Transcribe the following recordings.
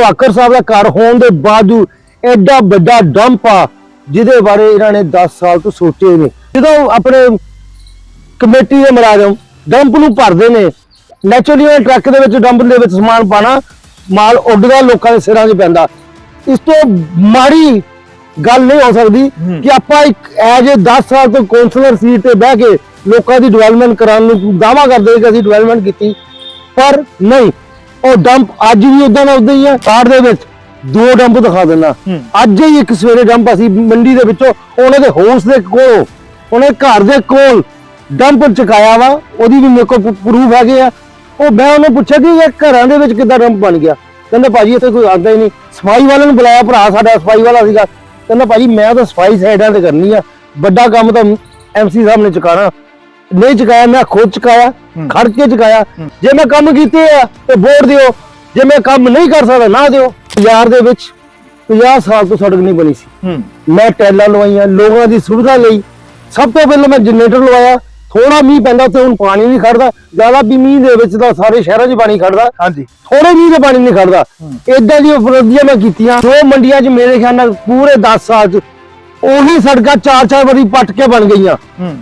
ਭਵਾਕਰ ਸਾਹਿਬ ਦਾ ਘਰ ਹੋਣ ਦੇ ਬਾਵਜੂਦ ਐਡਾ ਵੱਡਾ ਡੰਪ ਆ ਜਿਹਦੇ ਬਾਰੇ ਇਹਨਾਂ ਨੇ 10 ਸਾਲ ਤੋਂ ਸੋਚੇ ਨਹੀਂ ਜਦੋਂ ਆਪਣੇ ਕਮੇਟੀ ਦੇ ਮੁਲਾਜ਼ਮ ਡੰਪ ਨੂੰ ਭਰਦੇ ਨੇ ਨੈਚੁਰਲੀ ਉਹ ਟਰੱਕ ਦੇ ਵਿੱਚ ਡੰਪ ਦੇ ਵਿੱਚ ਸਮਾਨ ਪਾਣਾ ਮਾਲ ਉੱਡਦਾ ਲੋਕਾਂ ਦੇ ਸਿਰਾਂ 'ਚ ਪੈਂਦਾ। ਇਸ ਤੋਂ ਮਾੜੀ ਗੱਲ ਨਹੀਂ ਹੋ ਸਕਦੀ ਕਿ ਆਪਾਂ ਇੱਕ ਐਜ 10 ਸਾਲ ਤੋਂ ਕਾਉਂਸਲਰ ਸੀਟ ਤੇ ਬਹਿ ਕੇ ਲੋਕਾਂ ਦੀ ਡਿਵੈਲਪਮੈਂਟ ਕਰਾਉਣ ਨੂੰ ਦਾਵਾ ਕਰਦੇ ਕਿ ਅਸੀਂ ਡਿਵੈਲਪਮੈਂਟ ਕੀਤੀ ਪਰ ਨਹੀਂ। ਉਹ ਡੰਪ ਅੱਜ ਵੀ ਉਦਾਂ ਦਾ ਉਦਾਂ ਹੀ ਆ ਕਾਰਡ ਦੇ ਵਿੱਚ ਦੋ ਡੰਪ ਦਿਖਾ ਦਿੰਦਾ। ਅੱਜ ਹੀ ਇੱਕ ਸਵੇਰੇ ਡੰਪ ਅਸੀਂ ਮੰਡੀ ਦੇ ਵਿੱਚੋਂ ਉਹਨਾਂ ਦੇ ਹਾਊਸ ਦੇ ਕੋਲ ਉਹਨੇ ਘਰ ਦੇ ਕੋਲ ਡੰਪ ਚੁਕਾਇਆ ਵਾ ਉਹਦੀ ਵੀ ਮੇਰੇ ਕੋਲ ਪ੍ਰੂਫ ਹੈਗੇ ਆ। ਉਹ ਮੈਂ ਉਹਨੂੰ ਪੁੱਛਿਆ ਕਿ ਇਹ ਘਰਾਂ ਦੇ ਵਿੱਚ ਕਿੱਦਾਂ ਡੰਪ ਬਣ ਗਿਆ? ਕਹਿੰਦਾ ਭਾਜੀ ਇੱਥੇ ਕੋਈ ਆਉਂਦਾ ਹੀ ਨਹੀਂ। ਸਫ਼ਾਈ ਵਾਲੇ ਨੂੰ ਬੁਲਾਇਆ ਭਰਾ ਸਾਡਾ ਸਫ਼ਾਈ ਵਾਲਾ ਸੀਗਾ। ਕਹਿੰਦਾ ਭਾਜੀ ਮੈਂ ਤਾਂ ਸਫ਼ਾਈ ਸਾਈਡਾਂ ਤੇ ਕਰਨੀ ਆ। ਵੱਡਾ ਕੰਮ ਤਾਂ ਐਮਸੀ ਸਾਹਿਬ ਨੇ ਚੁਕਾਣਾ। ਨਹੀਂ ਚੁਕਾਇਆ ਮੈਂ ਖੁਦ ਚੁਕਾਇਆ ਖੜ ਕੇ ਚੁਕਾਇਆ। ਜੇ ਮੈਂ ਕੰਮ ਕੀਤੇ ਆ ਤੇ ਵੋਟ ਦਿਓ। ਜੇ ਮੈਂ ਕੰਮ ਨਹੀਂ ਕਰ ਸਕਦਾ ਨਾ ਦਿਓ। ਯਾਰ ਦੇ ਵਿੱਚ 50 ਸਾਲ ਤੋਂ ਸੜਕ ਨਹੀਂ ਬਣੀ ਸੀ। ਮੈਂ ਟੈਲਾਂ ਲਵਾਈਆਂ ਲੋਕਾਂ ਦੀ ਸੁਵਿਧਾ ਲਈ। ਸਭ ਤੋਂ ਪਹਿਲਾਂ ਮੈਂ ਜਨਰੇਟਰ ਲਵਾਇਆ। ਥੋੜਾ ਮੀਂਹ ਪੈਂਦਾ ਤੇ ਹੁਣ ਪਾਣੀ ਨਹੀਂ ਖੜਦਾ। ਜ਼ਿਆਦਾ ਵੀ ਮੀਂਹ ਦੇ ਵਿੱਚ ਤਾਂ ਸਾਰੇ ਸ਼ਹਿਰਾਂ 'ਚ ਪਾਣੀ ਖੜਦਾ। ਹਾਂਜੀ। ਥੋੜੇ ਮੀਂਹ ਦੇ ਪਾਣੀ ਨਹੀਂ ਖੜਦਾ। ਇਦਾਂ ਦੀਆਂ ਉਪਲਬਧੀਆਂ ਮੈਂ ਕੀਤੀਆਂ। ਦੋ ਮੰਡੀਆਂ 'ਚ ਮੇਰੇ ਖਿਆਲ ਨਾਲ ਪੂਰੇ 10 ਸਾਲ 'ਚ ਉਹੀ ਸੜਕਾਂ ਚਾਰ ਚਾਰ ਵਾਰੀ ਪੱਟ ਕੇ ਬਣ ਗਈਆਂ। ਹੂੰ।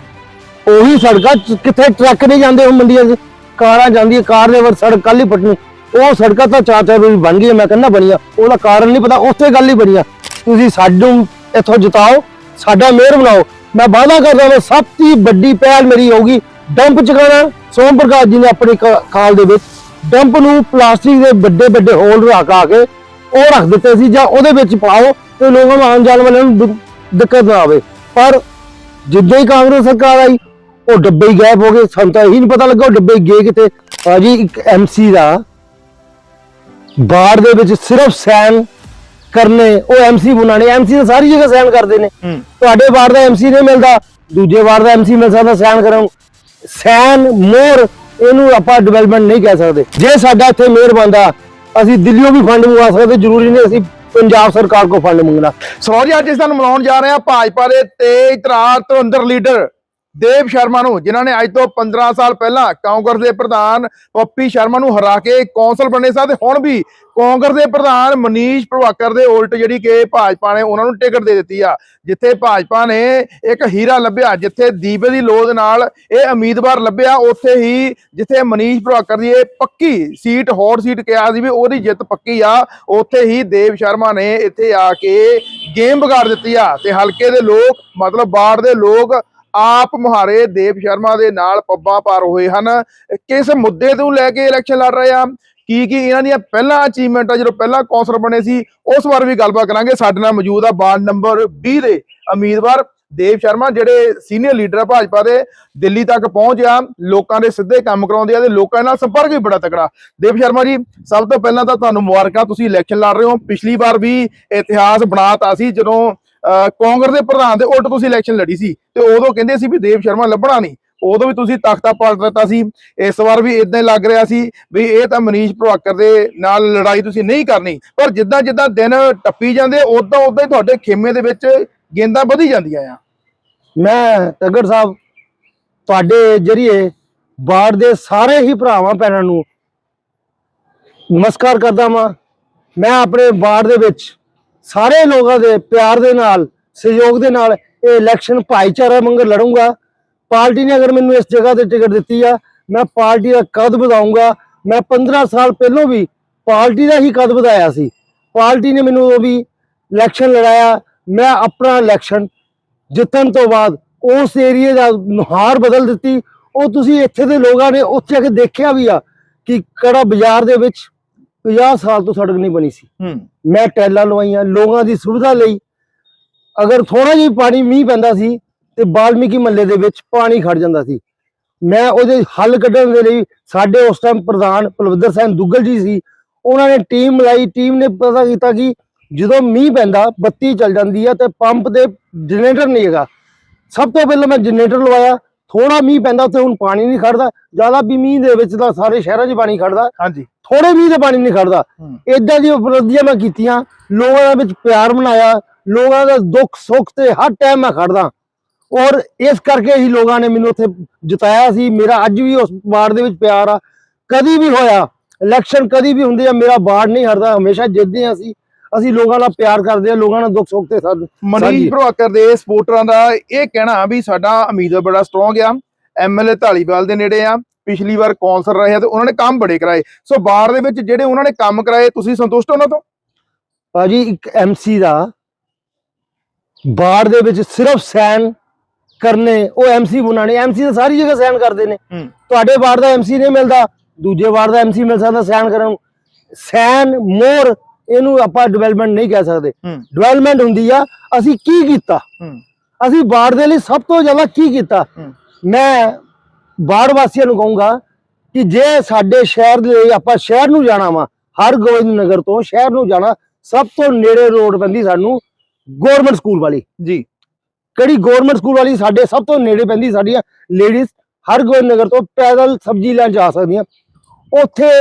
ਉਹੀ ਸੜਕਾਂ 'ਚ ਕਿੱਥੇ ਟਰੱਕ ਨਹੀਂ ਜਾਂਦੇ ਉਹ ਮੰਡੀਆਂ 'ਚ? ਕਾਰਾਂ ਜਾਂਦੀਆਂ, ਕਾਰ ਦੇ ਵਰ ਸੜਕ ਕੱਲ ਹੀ ਪਟਣੀ। ਉਹ ਸੜਕਾਂ ਤਾਂ ਚਾਰ ਚਾਰ ਵਾਰੀ ਬਣ ਗਈਆਂ, ਮੈਂ ਕਹਿੰਦਾ ਬਣੀਆਂ। ਉਹਦਾ ਕਾਰਨ ਨਹੀਂ ਪਤਾ, ਉੱਥੇ ਗੱਲ ਹੀ ਬਣੀਆਂ। ਤੁਸੀਂ ਸਾਨੂੰ ਇੱਥੋਂ ਜਿਤਾਓ, ਸਾਡਾ ਮੇਅਰ ਬਣਾਓ। ਮੈਂ ਵਾਅਦਾ ਕਰਦਾ ਹਾਂ ਸਭ ਤੋਂ ਵੱਡੀ ਪਹਿਲ ਮੇਰੀ ਹੋਊਗੀ ਡੰਪ ਚੁਕਾਉਣਾ ਸੋਮ ਪ੍ਰਕਾਸ਼ ਜੀ ਨੇ ਆਪਣੇ ਕ- ਕਾਲ ਦੇ ਵਿੱਚ ਡੰਪ ਨੂੰ ਪਲਾਸਟਿਕ ਦੇ ਵੱਡੇ ਵੱਡੇ ਹੋਲ ਰੱਖ ਆ ਕੇ ਉਹ ਰੱਖ ਦਿੱਤੇ ਸੀ, ਜਾਂ ਉਹਦੇ ਵਿੱਚ ਪਾਓ ਤੇ ਲੋਕਾਂ ਨੂੰ ਆਉਣ ਜਾਣ ਵਾਲਿਆਂ ਨੂੰ ਦਿ- ਦਿੱਕਤ ਨਾ ਆਵੇ। ਪਰ ਜਿੱਦਾਂ ਹੀ ਕਾਂਗਰਸ ਸਰਕਾਰ ਆਈ ਉਹ ਡੱਬੇ ਹੀ ਗਾਇਬ ਹੋ ਗਏ ਸਾਨੂੰ ਤਾਂ ਇਹੀ ਨਹੀਂ ਪਤਾ ਲੱਗਾ ਉਹ ਡੱਬੇ ਗਏ ਕਿਤੇ ਭਾਜੀ ਇੱਕ ਐਮਸੀ ਦਾ ਬਾੜ ਦੇ ਵਿੱਚ ਸਿਰਫ ਸਾਈਨ ਕਰਨੇ ਉਹ ਐਮਸੀ ਬਣਾਣੇ ਐਮਸੀ ਤਾਂ ਸਾਰੀ ਜਗ੍ਹਾ ਸਾਈਨ ਕਰਦੇ ਨੇ। ਤੁਹਾਡੇ ਵਾਰ ਦਾ ਐਮਸੀ ਨਹੀਂ ਮਿਲਦਾ ਦੂਜੇ ਵਾਰ ਦਾ ਐਮਸੀ ਮਿਲ ਸਕਦਾ ਸਾਈਨ ਕਰਨ ਸਾਈਨ ਮੋਰ ਇਹਨੂੰ ਆਪਾਂ ਡਿਵੈਲਪਮੈਂਟ ਨਹੀਂ ਕਹਿ ਸਕਦੇ। ਜੇ ਸਾਡਾ ਇੱਥੇ ਮੇਅਰ ਬੰਦਾ ਅਸੀਂ ਦਿੱਲੀੋਂ ਵੀ ਫੰਡ ਮੰਗਵਾ ਸਕਦੇ ਜ਼ਰੂਰੀ ਨਹੀਂ ਅਸੀਂ ਪੰਜਾਬ ਸਰਕਾਰ ਕੋਲ ਫੰਡ ਮੰਗਣਾ। ਸੋ ਜੀ ਅੱਜ ਅਸੀਂ ਤੁਹਾਨੂੰ ਮਿਲਾਉਣ ਜਾ ਰਹੇ ਹਾਂ ਭਾਜਪਾ ਦੇ ਤੇਜ ਤਰਾਰ ਤੋਂ ਅੰਦਰ ਲੀਡਰ ਦੇਵ ਸ਼ਰਮਾ ਨੂੰ, ਜਿਨ੍ਹਾਂ ਨੇ ਅੱਜ ਤੋਂ 15 ਸਾਲ ਪਹਿਲਾਂ ਕਾਂਗਰਸ ਦੇ ਪ੍ਰਧਾਨ ਪੱਪੀ ਸ਼ਰਮਾ ਨੂੰ ਹਰਾ ਕੇ ਕੌਂਸਲ ਬਣੇ ਸਨ ਤੇ ਹੁਣ ਵੀ ਕਾਂਗਰਸ ਦੇ ਪ੍ਰਧਾਨ ਮਨੀਸ਼ ਪ੍ਰਭਾਕਰ ਦੇ ਉਲਟ ਜਿਹੜੀ ਕਿ ਭਾਜਪਾ ਨੇ ਉਹਨਾਂ ਨੂੰ ਟਿਕਟ ਦੇ ਦਿੱਤੀ ਆ, ਜਿੱਥੇ ਭਾਜਪਾ ਨੇ ਇੱਕ ਹੀਰਾ ਲੱਭਿਆ, ਜਿੱਥੇ ਦੀਵੇ ਦੀ ਲੋਧ ਨਾਲ ਇਹ ਉਮੀਦਵਾਰ ਲੱਭਿਆ, ਉੱਥੇ ਹੀ ਜਿੱਥੇ ਮਨੀਸ਼ ਪ੍ਰਭਾਕਰ ਦੀ ਇਹ ਪੱਕੀ ਸੀਟ, ਹੌਟ ਸੀਟ ਕਿਹਾ ਸੀ ਵੀ ਉਹਦੀ ਜਿੱਤ ਪੱਕੀ ਆ, ਉੱਥੇ ਹੀ ਦੇਵ ਸ਼ਰਮਾ ਨੇ ਇੱਥੇ ਆ ਕੇ ਗੇਮ ਵਿਗਾੜ ਦਿੱਤੀ ਆ ਤੇ ਹਲਕੇ ਦੇ ਲੋਕ, ਮਤਲਬ ਬਾੜ ਦੇ ਲੋਕ ਆਪ ਮੁਹਾਰੇ ਦੇਵ ਸ਼ਰਮਾ ਦੇ ਨਾਲ ਪੱਬਾਂ ਪਾਰ ਹੋਏ ਹਨ। ਕਿਸ ਮੁੱਦੇ ਤੋਂ ਲੈ ਕੇ ਇਲੈਕਸ਼ਨ ਲੜ ਰਹੇ ਆ? ਕੀ ਕੀ ਇਹਨਾਂ ਦੀਆਂ ਪਹਿਲਾਂ ਅਚੀਵਮੈਂਟਾਂ ਜਦੋਂ ਪਹਿਲਾਂ ਕੌਂਸਲਰ ਬਣੇ ਸੀ, ਉਸ ਬਾਰੇ ਵੀ ਗੱਲਬਾਤ ਕਰਾਂਗੇ। ਸਾਡੇ ਨਾਲ ਮੌਜੂਦ ਆ ਵਾਰਡ ਨੰਬਰ 20 ਦੇ ਉਮੀਦਵਾਰ ਦੇਵ ਸ਼ਰਮਾ, ਜਿਹੜੇ ਸੀਨੀਅਰ ਲੀਡਰ ਆ ਭਾਜਪਾ ਦੇ। ਦਿੱਲੀ ਤੱਕ ਪਹੁੰਚ ਆ ਲੋਕਾਂ ਦੇ ਸਿੱਧੇ ਕੰਮ ਕਰਾਉਂਦੇ ਆ ਤੇ ਲੋਕਾਂ ਨਾਲ ਸੰਪਰਕ ਵੀ ਬੜਾ ਤਕੜਾ। ਦੇਵ ਸ਼ਰਮਾ ਜੀ, ਸਭ ਤੋਂ ਪਹਿਲਾਂ ਤਾਂ ਤੁਹਾਨੂੰ ਮੁਬਾਰਕਾਂ, ਤੁਸੀਂ ਇਲੈਕਸ਼ਨ ਲੜ ਰਹੇ ਹੋ। ਪਿਛਲੀ ਵਾਰ ਵੀ ਇਤਿਹਾਸ ਬਣਾਤਾ ਸੀ, ਜਦੋਂ ਕਾਂਗਰਸ ਦੇ ਪ੍ਰਧਾਨ ਦੇ ਉਲਟ ਤੁਸੀਂ ਇਲੈਕਸ਼ਨ ਲੜੀ ਸੀ ਤੇ ਉਦੋਂ ਕਹਿੰਦੇ ਸੀ ਵੀ ਦੇਵ ਸ਼ਰਮਾ ਲੱਭਣਾ ਨਹੀਂ। ਉਦੋਂ ਵੀ ਤੁਸੀਂ ਤਖਤਾ ਪਲਟ ਦਿੱਤਾ ਸੀ। ਇਸ ਵਾਰ ਵੀ ਇਦਾਂ ਹੀ ਲੱਗ ਰਿਹਾ ਸੀ ਵੀ ਇਹ ਤਾਂ ਮਨੀਸ਼ ਪ੍ਰਭਾਕਰ ਦੇ ਨਾਲ ਲੜਾਈ ਤੁਸੀਂ ਨਹੀਂ ਕਰਨੀ। ਪਰ ਜਿੱਦਾਂ ਜਿੱਦਾਂ ਦਿਨ ਟੱਪੀ ਜਾਂਦੇ, ਉਦਾਂ ਉਦਾਂ ਹੀ ਤੁਹਾਡੇ ਖੇਮੇ ਦੇ ਵਿੱਚ ਗੇਂਦਾਂ ਵਧੀ ਜਾਂਦੀਆਂ ਆ। ਮੈਂ ਤਗੜ ਸਾਹਿਬ, ਤੁਹਾਡੇ ਜਰੀਏ ਬਾੜ ਦੇ ਸਾਰੇ ਹੀ ਭਰਾਵਾਂ, ਭੈਣਾਂ ਨੂੰ ਨਮਸਕਾਰ ਕਰਦਾ ਹਾਂ ਮੈਂ ਆਪਣੇ ਬਾੜ ਦੇ ਵਿੱਚ ਸਾਰੇ ਲੋਕਾਂ ਦੇ ਪਿਆਰ ਦੇ ਨਾਲ, ਸਹਿਯੋਗ ਦੇ ਨਾਲ ਇਹ ਇਲੈਕਸ਼ਨ ਭਾਈਚਾਰਾ ਮੰਗਰ ਲੜੂੰਗਾ। ਪਾਰਟੀ ਨੇ ਅਗਰ ਮੈਨੂੰ ਇਸ ਜਗ੍ਹਾ ਤੇ ਟਿਕਟ ਦਿੱਤੀ ਆ, ਮੈਂ ਪਾਰਟੀ ਦਾ ਕਦ ਵਧਾਊਂਗਾ? ਮੈਂ 15 ਸਾਲ ਪਹਿਲਾਂ ਵੀ ਪਾਰਟੀ ਦਾ ਹੀ ਕਦ ਵਧਾਇਆ ਸੀ। ਪਾਰਟੀ ਨੇ ਮੈਨੂੰ ਉਹ ਵੀ ਇਲੈਕਸ਼ਨ ਲੜਾਇਆ, ਮੈਂ ਆਪਣਾ ਇਲੈਕਸ਼ਨ ਜਿੱਤਣ ਤੋਂ ਬਾਅਦ ਉਸ ਏਰੀਏ ਦਾ ਨੁਹਾਰ ਬਦਲ ਦਿੱਤੀ। ਉਹ ਤੁਸੀਂ ਇੱਥੇ ਦੇ ਲੋਕਾਂ ਨੇ ਉੱਥੇ ਆ ਕੇ ਦੇਖਿਆ ਵੀ ਆ ਕਿ ਕਿਹੜਾ ਬਾਜ਼ਾਰ ਦੇ ਵਿੱਚ 50 ਸਾਲ ਤੋਂ ਸੜਕ ਨਹੀਂ ਬਣੀ ਸੀ। ਮੈਂ ਟੈਲਾਂ ਲਵਾਈਆਂ ਲੋਕਾਂ ਦੀ ਸੁਵਿਧਾ ਲਈ। ਅਗਰ ਥੋੜਾ ਜਿਹਾ ਪਾਣੀ ਮੀਂਹ ਪੈਂਦਾ ਸੀ ਤੇ ਬਾਲਮੀਕੀ ਮੱਲੇ ਦੇ ਵਿੱਚ ਪਾਣੀ ਖੜ ਜਾਂਦਾ ਸੀ। ਮੈਂ ਉਹਦੇ ਹੱਲ ਕੱਢਣ ਦੇ ਲਈ ਸਾਡੇ ਉਸ ਟਾਈਮ ਪ੍ਰਧਾਨ ਪਲਵਿੰਦਰ ਸਿੰਘ ਦੁੱਗਲ ਜੀ ਸੀ। ਉਹਨਾਂ ਨੇ ਟੀਮ ਮਲਾਈ ਟੀਮ ਨੇ ਪਤਾ ਕੀਤਾ ਕਿ ਜਦੋਂ ਮੀਂਹ ਪੈਂਦਾ ਬੱਤੀ ਚੱਲ ਜਾਂਦੀ ਆ ਤੇ ਪੰਪ ਦੇ ਜਨਰੇਟਰ ਨਹੀਂ ਹੈਗਾ। ਸਭ ਤੋਂ ਪਹਿਲਾਂ ਮੈਂ ਜਨਰੇਟਰ ਲਵਾਇਆ। ਥੋੜਾ ਮੀਂਹ ਪੈਂਦਾ ਉੱਥੇ ਹੁਣ ਪਾਣੀ ਨਹੀਂ ਖੜਦਾ ਜ਼ਿਆਦਾ ਵੀ ਮੀਂਹ ਦੇ ਵਿੱਚ ਤਾਂ ਸਾਰੇ ਸ਼ਹਿਰਾਂ 'ਚ ਪਾਣੀ ਖੜਦਾ ਹਾਂਜੀ। ਥੋੜੇ ਮੀਂਹ ਦੇ ਪਾਣੀ ਨਹੀਂ ਖੜਦਾ। ਇਦਾਂ ਦੀਆਂ ਉਪਲਬਧੀਆਂ ਮੈਂ ਕੀਤੀਆਂ ਲੋਕਾਂ ਦੇ ਵਿੱਚ ਪਿਆਰ ਬਣਾਇਆ ਲੋਕਾਂ ਦਾ ਦੁੱਖ ਸੁੱਖ ਤੇ ਹਰ ਟਾਈਮ ਮੈਂ ਖੜਦਾ। ਔਰ ਇਸ ਕਰਕੇ ਹੀ ਲੋਕਾਂ ਨੇ ਮੈਨੂੰ ਉੱਥੇ ਜਿਤਾਇਆ ਸੀ। ਮੇਰਾ ਅੱਜ ਵੀ ਉਸ ਵਾਰਡ ਦੇ ਵਿੱਚ ਪਿਆਰ ਆ। ਕਦੀ ਵੀ ਹੋਇਆ ਇਲੈਕਸ਼ਨ ਕਦੀ ਵੀ ਹੁੰਦੇ ਆ ਮੇਰਾ ਬਾੜ ਨਹੀਂ ਹਰਦਾ ਹਮੇਸ਼ਾ ਜਿੱਤਦੇ ਹਾਂ ਅਸੀਂ। ਅਸੀਂ ਲੋਕਾਂ ਨਾਲ ਪਿਆਰ ਕਰਦੇ ਆ ਲੋਕਾਂ ਨਾਲ ਦੁੱਖ ਸੁੱਖ ਤੇ ਸਾਥ ਮਨੀਸ਼। ਪ੍ਰਭਾਕਰ ਦੇ ਸਪੋਰਟਰਾਂ ਦਾ ਇਹ ਕਹਿਣਾ ਵੀ ਸਾਡਾ ਉਮੀਦਵਾਰ ਬੜਾ ਸਟਰੋਂਗ ਆ। ਐਮਐਲਏ ਢਾਲੀਵਾਲ ਦੇ ਨੇੜੇ ਆ। ਪਿਛਲੀ ਵਾਰ ਕੌਂਸਲਰ ਰਹੇ ਆ ਤੇ ਉਹਨਾਂ ਨੇ ਕੰਮ ਬੜੇ ਕਰਾਏ। ਸੋ ਬਾੜ ਦੇ ਵਿੱਚ ਜਿਹੜੇ ਉਹਨਾਂ ਨੇ ਕੰਮ ਕਰਾਏ ਤੁਸੀਂ ਸੰਤੁਸ਼ਟ ਹੋ ਉਹਨਾਂ ਤੋਂ? ਭਾਜੀ ਇੱਕ ਐਮਸੀ ਦਾ ਬਾੜ ਦੇ ਵਿੱਚ ਸਿਰਫ ਸਾਈਨ ਕਰਨੇ ਉਹ ਐਮਸੀ ਬਣਾਣੇ ਐਮਸੀ ਤਾਂ ਸਾਰੀ ਜਗ੍ਹਾ ਸਾਈਨ ਕਰਦੇ ਨੇ। ਤੁਹਾਡੇ ਵਾਰਡ ਦਾ ਐਮਸੀ ਨਹੀਂ ਮਿਲਦਾ ਦੂਜੇ ਵਾਰਡ ਦਾ ਐਮਸੀ ਮਿਲ ਸਕਦਾ ਸਾਈਨ ਕਰਨ। ਨੂੰ ਸਾਈਨ ਮੋਰ ਇਹਨੂੰ ਆਪਾਂ ਡਿਵੈਲਪਮੈਂਟ ਨਹੀਂ ਕਹਿ ਸਕਦੇ। ਡਿਵੈਲਪਮੈਂਟ ਹੁੰਦੀ ਆ ਅਸੀਂ ਕੀ ਕੀਤਾ? ਅਸੀਂ ਬਾੜ ਦੇ ਲਈ ਸਭ ਤੋਂ ਜ਼ਿਆਦਾ ਕੀ ਕੀਤਾ? ਮੈਂ ਬਾੜ ਵਾਸੀਆਂ ਨੂੰ ਕਹੂੰਗਾ ਕਿ ਜੇ ਸਾਡੇ ਸ਼ਹਿਰ ਦੇ ਲਈ ਆਪਾਂ ਸ਼ਹਿਰ ਨੂੰ ਜਾਣਾ ਵਾ ਹਰ ਗੋਬਿੰਦ ਨਗਰ ਤੋਂ ਸ਼ਹਿਰ ਨੂੰ ਜਾਣਾ ਸਭ ਤੋਂ ਨੇੜੇ ਰੋਡ ਪੈਂਦੀ ਸਾਨੂੰ ਗਵਰਨਮੈਂਟ ਸਕੂਲ ਵਾਲੀ। ਜੀ। ਕਿਹੜੀ ਗਵਰਨਮੈਂਟ ਸਕੂਲ ਵਾਲੀ? ਸਾਡੇ ਸਭ ਤੋਂ ਨੇੜੇ ਪੈਂਦੀ ਸਾਡੀਆਂ ਲੇਡੀਜ਼ ਹਰ ਗੋਬਿੰਦ ਨਗਰ ਤੋਂ ਪੈਦਲ ਸਬਜ਼ੀ ਲੈਣ ਜਾ ਸਕਦੀਆਂ। ਉੱਥੇ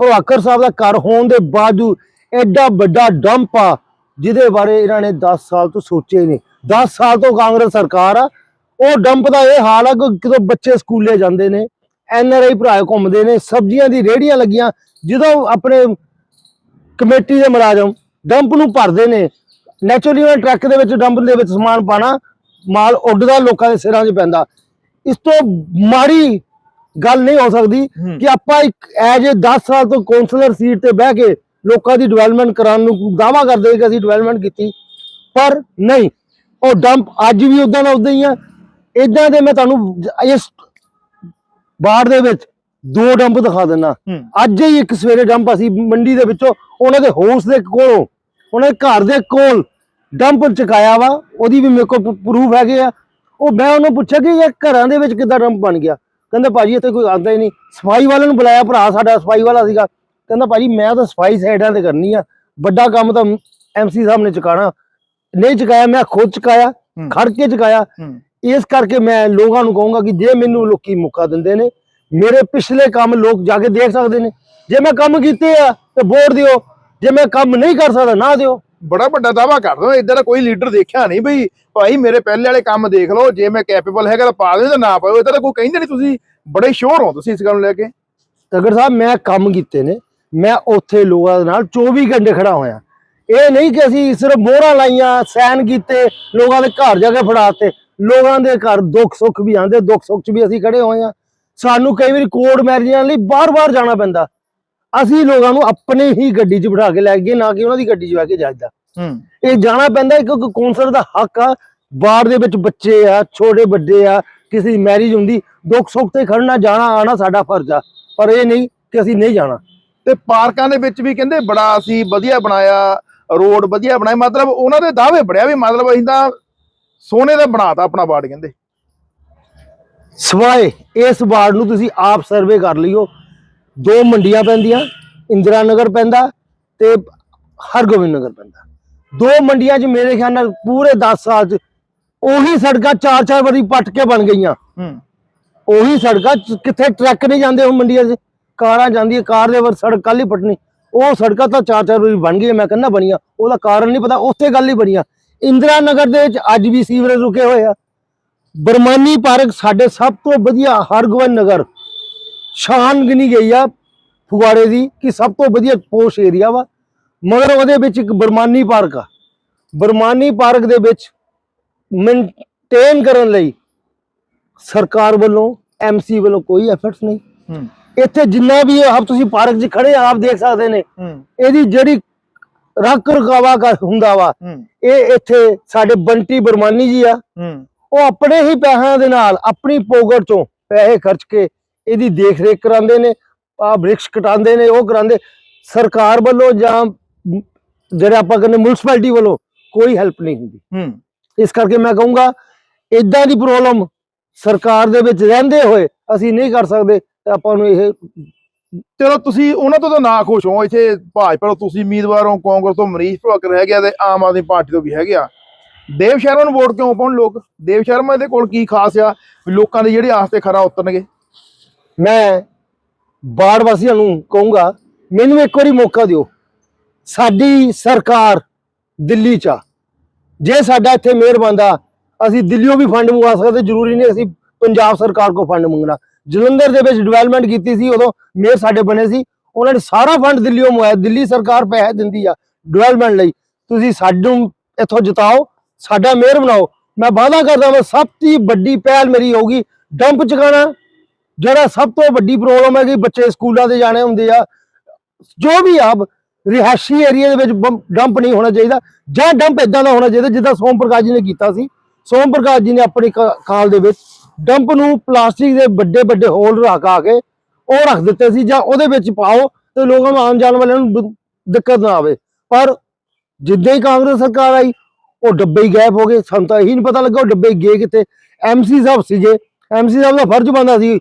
ਪ੍ਰਭਾਕਰ ਸਾਹਿਬ ਦਾ ਘਰ ਹੋਣ ਦੇ ਬਾਵਜੂਦ ਐਡਾ ਵੱਡਾ ਡੰਪ ਆ ਜਿਹਦੇ ਬਾਰੇ ਇਹਨਾਂ ਨੇ 10 ਸਾਲ ਤੋਂ ਸੋਚੇ ਨਹੀਂ। 10 ਸਾਲ ਤੋਂ ਕਾਂਗਰਸ ਸਰਕਾਰ ਆ ਉਹ ਡੰਪ ਦਾ ਇਹ ਹਾਲ ਆ ਕਿ ਕਿਦੋਂ ਬੱਚੇ ਸਕੂਲੇ ਜਾਂਦੇ ਨੇ ਐਨ ਆਰ ਆਈ ਭਰਾ ਘੁੰਮਦੇ ਨੇ ਸਬਜ਼ੀਆਂ ਦੀ ਰੇਹੜੀਆਂ ਲੱਗੀਆਂ ਜਦੋਂ ਆਪਣੇ ਕਮੇਟੀ ਦੇ ਮੁਲਾਜ਼ਮ ਡੰਪ ਨੂੰ ਭਰਦੇ ਨੇ ਨੈਚੁਰਲੀ ਉਹਨਾਂ ਟਰੱਕ ਦੇ ਵਿੱਚ ਡੰਪ ਦੇ ਵਿੱਚ ਸਮਾਨ ਪਾਣਾ ਮਾਲ ਉੱਡਦਾ ਲੋਕਾਂ ਦੇ ਸਿਰਾਂ 'ਚ ਪੈਂਦਾ ਇਸ ਤੋਂ ਮਾੜੀ ਗੱਲ ਨਹੀਂ ਹੋ ਸਕਦੀ। ਕਿ ਆਪਾਂ ਇੱਕ ਐਜ 10 ਸਾਲ ਤੋਂ ਕਾਉਂਸਲਰ ਸੀਟ ਤੇ ਬਹਿ ਕੇ ਲੋਕਾਂ ਦੀ ਡਿਵੈਲਪਮੈਂਟ ਕਰਾਉਣ ਨੂੰ ਦਾਵਾ ਕਰਦੇ ਕਿ ਅਸੀਂ ਡਿਵੈਲਪਮੈਂਟ ਕੀਤੀ ਪਰ ਨਹੀਂ ਉਹ ਡੰਪ ਅੱਜ ਵੀ ਉਦਾਂ ਦਾ ਉਦਾਂ ਹੀ ਆ ਇਦਾਂ ਦੇ ਮੈਂ ਤੁਹਾਨੂੰ ਇਸ ਬਾੜ ਦੇ ਵਿੱਚ ਦੋ ਡੰਪ ਦਿਖਾ ਹੂੰ। ਅੱਜ ਹੀ ਇੱਕ ਸਵੇਰੇ ਡੰਪ ਅਸੀਂ ਮੰਡੀ ਦੇ ਵਿੱਚੋਂ ਉਹਨਾਂ ਦੇ ਹਾਊਸ ਦੇ ਕੋਲੋਂ ਉਹਨਾਂ ਦੇ ਘਰ ਦੇ ਕੋਲ ਡੰਪ ਚੁਕਾਇਆ ਵਾ ਉਹਦੀ ਵੀ ਮੇਰੇ ਕੋਲ ਪ੍ਰੂਫ ਹੈਗੇ ਆ। ਉਹ ਮੈਂ ਉਹਨੂੰ ਪੁੱਛਿਆ ਕਿ ਇਹ ਘਰਾਂ ਦੇ ਵਿੱਚ ਕਿੱਦਾਂ ਡੰਪ ਬਣ ਗਿਆ? ਕਹਿੰਦਾ ਭਾਜੀ ਇੱਥੇ ਕੋਈ ਆਉਂਦਾ ਹੀ ਨਹੀਂ। ਸਫ਼ਾਈ ਵਾਲੇ ਨੂੰ ਬੁਲਾਇਆ ਭਰਾ ਸਾਡਾ ਸਫ਼ਾਈ ਵਾਲਾ ਸੀਗਾ। ਕਹਿੰਦਾ ਭਾਜੀ ਮੈਂ ਤਾਂ ਸਫ਼ਾਈ ਸਾਈਡਾਂ ਤੇ ਕਰਨੀ ਆ। ਵੱਡਾ ਕੰਮ ਤਾਂ ਐਮਸੀ ਸਾਹਿਬ ਨੇ ਚੁਕਾਣਾ। ਨਹੀਂ ਚੁਕਾਇਆ ਮੈਂ ਖੁਦ ਚੁਕਾਇਆ। ਖੜ ਕੇ ਚੁਕਾਇਆ। ਇਸ ਕਰਕੇ ਮੈਂ ਲੋਕਾਂ ਨੂੰ ਕਹੂੰਗਾ ਕਿ ਜੇ ਮੈਨੂੰ ਲੋਕੀ ਮੌਕਾ ਦਿੰਦੇ ਨੇ ਮੇਰੇ ਪਿਛਲੇ ਕੰਮ ਲੋਕ ਜਾ ਕੇ ਦੇਖ ਸਕਦੇ ਨੇ। ਜੇ ਮੈਂ ਕੰਮ ਕੀਤੇ ਆ ਤੇ ਵੋਟ ਦਿਓ। ਜੇ ਮੈਂ ਕੰਮ ਨਹੀਂ ਕਰ ਸਕਦਾ ਨਾ ਦਿਓ। ਬੜਾ ਵੱਡਾ ਦਾਵਾ ਕਰਦਾ ਇਦਾਂ ਦਾ ਕੋਈ ਲੀਡਰ ਦੇਖਿਆ ਨਹੀਂ ਬਈ ਭਾਈ ਮੇਰੇ ਪਹਿਲੇ ਵਾਲੇ ਕੰਮ ਦੇਖ ਲਓ ਜੇ ਮੈਂ ਕੈਪੇਬਲ ਹੈਗਾ ਤਾਂ ਪਾ ਦਿਓ ਤਾਂ ਨਾ ਪਾਓ ਇਦਾਂ ਦਾ ਕੋਈ ਕਹਿੰਦੇ ਨਹੀਂ ਤੁਸੀਂ। ਬੜੇ ਸ਼ੋਰ ਹੋ ਤੁਸੀਂ ਇਸ ਗੱਲ ਨੂੰ ਲੈ ਕੇ। ਤਗੜ ਸਾਹਿਬ ਮੈਂ ਕੰਮ ਕੀਤੇ ਨੇ ਮੈਂ ਉੱਥੇ ਲੋਕਾਂ ਦੇ ਨਾਲ 24 ਘੰਟੇ ਖੜਾ ਹੋਇਆ। ਇਹ ਨਹੀਂ ਕਿ ਅਸੀਂ ਸਿਰਫ ਮੋਹਰਾਂ ਲਾਈਆਂ ਸੈਨ ਕੀਤੇ ਲੋਕਾਂ ਦੇ ਘਰ ਜਾ ਕੇ ਫੜਾਤੇ ਲੋਕਾਂ ਦੇ ਘਰ ਦੁੱਖ ਸੁੱਖ ਵੀ ਆਂਦੇ ਦੁੱਖ ਸੁੱਖ 'ਚ ਵੀ ਅਸੀਂ ਖੜੇ ਹੋਏ ਆ ਸਾਨੂੰ ਕਈ ਵਾਰੀ ਕੋਰਟ ਮੈਰਿਜਾਂ ਲਈ ਬਾਰ-ਬਾਰ ਜਾਣਾ ਪੈਂਦਾ। ਅਸੀਂ ਲੋਕਾਂ ਨੂੰ ਆਪਣੀ ਹੀ ਗੱਡੀ 'ਚ ਬਿਠਾ ਕੇ ਲੈ ਗਏ ਨਾ ਕਿ ਉਹਨਾਂ ਦੀ ਗੱਡੀ 'ਚ ਬਹਿ ਕੇ ਜਾਈਦਾ। ਹੂੰ। ਇਹ ਜਾਣਾ ਪੈਂਦਾ ਕਿਉਂਕਿ ਕੌਂਸਲਰ ਦਾ ਹੱਕ ਆ। ਬਾੜ ਦੇ ਵਿੱਚ ਬੱਚੇ ਆ ਛੋਟੇ ਵੱਡੇ ਆ ਕਿਸੇ ਦੀ ਮੈਰਿਜ ਹੁੰਦੀ ਦੁੱਖ ਸੁੱਖ ਤੇ ਖੜਨਾ ਜਾਣਾ ਆਣਾ ਸਾਡਾ ਫਰਜ਼ ਆ। ਪਰ ਇਹ ਨਹੀਂ ਕਿ ਅਸੀਂ ਨਹੀਂ ਜਾਣਾ। ਤੇ ਪਾਰਕਾਂ ਦੇ ਵਿੱਚ ਵੀ ਕਹਿੰਦੇ ਬੜਾ ਅਸੀਂ ਵਧੀਆ ਬਣਾਇਆ ਰੋਡ ਵਧੀਆ ਬਣਾਏ ਮਤਲਬ ਉਹਨਾਂ ਦੇ ਦਾਅਵੇ ਬੜਿਆ ਵੀ ਮਤਲਬ ਅਸੀਂ ਤਾਂ ਸੋਨੇ ਦਾ ਬਣਾਤਾ ਆਪਣਾ ਵਾਰਡ ਕਹਿੰਦੇ। ਸਵਾਏ ਇਸ ਵਾਰਡ ਨੂੰ ਤੁਸੀਂ ਆਪ ਸਰਵੇ ਕਰ ਲਿਓ। ਦੋ ਮੰਡੀਆਂ ਪੈਂਦੀਆਂ ਇੰਦਰਾ ਨਗਰ ਪੈਂਦਾ ਤੇ ਹਰਗੋਬਿੰਦ ਨਗਰ ਪੈਂਦਾ। ਦੋ ਮੰਡੀਆਂ 'ਚ ਮੇਰੇ ਖਿਆਲ ਨਾਲ ਪੂਰੇ 10 ਸਾਲ 'ਚ ਉਹੀ ਸੜਕਾਂ ਚਾਰ ਚਾਰ ਵਾਰੀ ਪੱਟ ਕੇ ਬਣ ਗਈਆਂ। ਹੂੰ। ਉਹੀ ਸੜਕਾਂ ਕਿੱਥੇ ਟਰੱਕ ਨਹੀਂ ਜਾਂਦੇ ਉਹ ਮੰਡੀਆਂ 'ਚ। ਕਾਰਾਂ ਜਾਂਦੀਆਂ ਕਾਰ ਦੇ ਵਰ ਸੜਕ ਕੱਲ ਹੀ ਪਟਣੀ। ਉਹ ਸੜਕਾਂ ਤਾਂ ਚਾਰ ਚਾਰ ਵਾਰੀ ਬਣ ਗਈਆਂ ਮੈਂ ਕਹਿੰਦਾ ਬਣੀਆਂ। ਉਹਦਾ ਕਾਰਨ ਨਹੀਂ ਪਤਾ ਉੱਥੇ ਗੱਲ ਹੀ ਬਣੀਆਂ। ਇੰਦਰਾ ਨਗਰ ਦੇ ਵਿੱਚ ਅੱਜ ਵੀ ਸੀਵਰੇਜ ਰੁਕੇ ਹੋਏ ਆ। ਬਰਮਾਨੀ ਪਾਰਕ ਸਾਡੇ ਸਭ ਤੋਂ ਵਧੀਆ ਹਰਗੋਬਿੰਦ ਨਗਰ। ਸ਼ਾਨ ਗਿਣੀ ਗਈ ਆ ਫੁਗਾੜੇ ਦੀ ਕਿ ਸਭ ਤੋਂ ਵਧੀਆ ਪੋਸ਼ ਏਰੀਆ ਵਾ। ਮਗਰ ਉਹਦੇ ਵਿੱਚ ਇੱਕ ਬਰਮਾਨੀ ਪਾਰਕ ਆ। ਬਰਮਾਨੀ ਪਾਰਕ ਦੇ ਵਿੱਚ ਮੇਨਟੇਨ ਕਰਨ ਲਈ ਸਰਕਾਰ ਵੱਲੋਂ ਐਮਸੀ ਵੱਲੋਂ ਕੋਈ ਐਫਰਟਸ ਨਹੀਂ। ਇੱਥੇ ਜਿੰਨਾ ਵੀ ਆਪ ਤੁਸੀਂ ਪਾਰਕ 'ਚ ਖੜੇ ਆਪ ਦੇਖ ਸਕਦੇ ਨੇ। ਇਹਦੀ ਜਿਹੜੀ ਰੱਖ ਰਖਾਵਾ ਕਰ ਹੁੰਦਾ ਵਾ। ਇਹ ਇੱਥੇ ਸਾਡੇ ਬੰਟੀ ਬਰਮਾਨੀ ਜੀ ਆ। ਉਹ ਆਪਣੇ ਹੀ ਪੈਸਿਆਂ ਦੇ ਨਾਲ ਆਪਣੀ ਪੋਕਟ ਚੋਂ ਪੈਸੇ ਖਰਚ ਕੇ ਇਹਦੀ ਦੇਖ ਰੇਖ ਕਰਾਉਂਦੇ ਨੇ ਆ ਬ੍ਰਿਕਸ ਕਟਾਉਂਦੇ ਨੇ ਉਹ ਕਰਾਉਂਦੇ। ਸਰਕਾਰ ਵੱਲੋਂ ਜਾਂ ਜਿਹੜੇ ਆਪਾਂ ਕਹਿੰਦੇ ਮਿਊਨਿਸਪੈਲਿਟੀ ਵੱਲੋਂ ਕੋਈ ਹੈਲਪ ਨਹੀਂ ਹੁੰਦੀ। ਇਸ ਕਰਕੇ ਮੈਂ ਕਹੂੰਗਾ ਇਦਾਂ ਦੀ ਪ੍ਰੋਬਲਮ ਸਰਕਾਰ ਦੇ ਵਿੱਚ ਰਹਿੰਦੇ ਹੋਏ ਅਸੀਂ ਨਹੀਂ ਕਰ ਸਕਦੇ ਤੇ ਆਪਾਂ ਨੂੰ ਇਹ ਚਲੋ ਤੁਸੀਂ ਉਹਨਾਂ ਤੋਂ ਤਾਂ ਨਾ ਖੁਸ਼ ਹੋ ਇੱਥੇ ਭਾਜਪਾ ਤੋਂ ਤੁਸੀਂ ਉਮੀਦਵਾਰ ਹੋ, ਕਾਂਗਰਸ ਤੋਂ ਮਰੀਸ਼ ਭਗਤ ਹੈਗੇ ਆ ਤੇ ਆਮ ਆਦਮੀ ਪਾਰਟੀ ਤੋਂ ਵੀ ਹੈਗੇ ਆ। ਦੇਵ ਸ਼ਰਮਾ ਨੂੰ ਵੋਟ ਕਿਉਂ ਪਾਉਣ ਲੋਕ? ਦੇਵ ਸ਼ਰਮਾ ਦੇ ਕੋਲ ਕੀ ਖਾਸ ਆ? ਲੋਕਾਂ ਦੀ ਜਿਹੜੀ ਆਸ ਤੇ ਖਰਾ ਉਤਰਨਗੇ। ਮੈਂ ਬਾੜ ਵਾਸੀਆਂ ਨੂੰ ਕਹੂੰਗਾ, ਮੈਨੂੰ ਇੱਕ ਵਾਰੀ ਮੌਕਾ ਦਿਓ। ਸਾਡੀ ਸਰਕਾਰ ਦਿੱਲੀ ਚ ਆ। ਜੇ ਸਾਡਾ ਇੱਥੇ ਮੇਅਰ ਬੰਦਾ ਅਸੀਂ ਦਿੱਲੀੋਂ ਵੀ ਫੰਡ ਮੰਗਾ ਸਕਦੇ, ਜ਼ਰੂਰੀ ਨਹੀਂ ਅਸੀਂ ਪੰਜਾਬ ਸਰਕਾਰ ਕੋ ਫੰਡ ਮੰਗਣਾ। ਜਲੰਧਰ ਦੇ ਵਿੱਚ ਡਿਵੈਲਪਮੈਂਟ ਕੀਤੀ ਸੀ, ਉਦੋਂ ਮੇਅਰ ਸਾਡੇ ਬਣੇ ਸੀ। ਉਹਨਾਂ ਨੇ ਸਾਰਾ ਫੰਡ ਦਿੱਲੀੋਂ ਮੁਆਇਆ ਦਿੱਲੀ ਸਰਕਾਰ ਪੈਸੇ ਦਿੰਦੀ ਆ ਡਿਵੈਲਪਮੈਂਟ ਲਈ। ਤੁਸੀਂ ਸਾਨੂੰ ਇੱਥੋਂ ਜਿਤਾਓ, ਸਾਡਾ ਮੇਅਰ ਬਣਾਓ। ਮੈਂ ਵਾਅਦਾ ਕਰਦਾ ਮੈਂ ਸਭ ਤੋਂ ਵੱਡੀ ਪਹਿਲ ਮੇਰੀ ਹੋਊਗੀ ਡੰਪ ਚੁਕਾਉਣਾ। ਜਿਹੜਾ ਸਭ ਤੋਂ ਵੱਡੀ ਪ੍ਰੋਬਲਮ ਹੈ ਕਿ ਬੱਚੇ ਸਕੂਲਾਂ ਦੇ ਜਾਣੇ ਹੁੰਦੇ ਆ। ਜੋ ਵੀ ਆਪ ਰਿਹਾਇਸ਼ੀ ਏਰੀਆ ਦੇ ਵਿੱਚ ਡੰਪ ਨਹੀਂ ਹੋਣਾ ਚਾਹੀਦਾ। ਜਾਂ ਡੰਪ ਇਦਾਂ ਦਾ ਹੋਣਾ ਚਾਹੀਦਾ, ਜਿੱਦਾਂ ਸੋਮ ਪ੍ਰਕਾਸ਼ ਜੀ ਨੇ ਕੀਤਾ ਸੀ। ਸੋਮ ਪ੍ਰਕਾਸ਼ ਜੀ ਨੇ ਆਪਣੀ ਕ- ਕਾਲ ਦੇ ਵਿੱਚ ਡੰਪ ਨੂੰ ਪਲਾਸਟਿਕ ਦੇ ਵੱਡੇ ਵੱਡੇ ਹੋਲ ਰੱਖ ਆ ਕੇ ਉਹ ਰੱਖ ਦਿੱਤੇ ਸੀ ਜਾਂ ਉਹਦੇ ਵਿੱਚ ਪਾਓ ਤੇ ਲੋਕਾਂ ਨੂੰ ਆਉਣ ਜਾਣ ਵਾਲਿਆਂ ਨੂੰ ਦਿੱਕਤ ਨਾ ਆਵੇ। ਪਰ ਜਿੱਦਾਂ ਹੀ ਕਾਂਗਰਸ ਸਰਕਾਰ ਆਈ, ਉਹ ਡੱਬੇ ਹੀ ਗਾਇਬ ਹੋ ਗਏ। ਸਾਨੂੰ ਤਾਂ ਇਹੀ ਨਹੀਂ ਪਤਾ ਲੱਗਾ ਉਹ ਡੱਬੇ ਗਏ ਕਿੱਥੇ। ਐਮਸੀ ਸਾਹਿਬ ਸੀਗੇ। ਐਮਸੀ ਸਾਹਿਬ ਦਾ ਫਰਜ਼ ਬਣਦਾ ਸੀ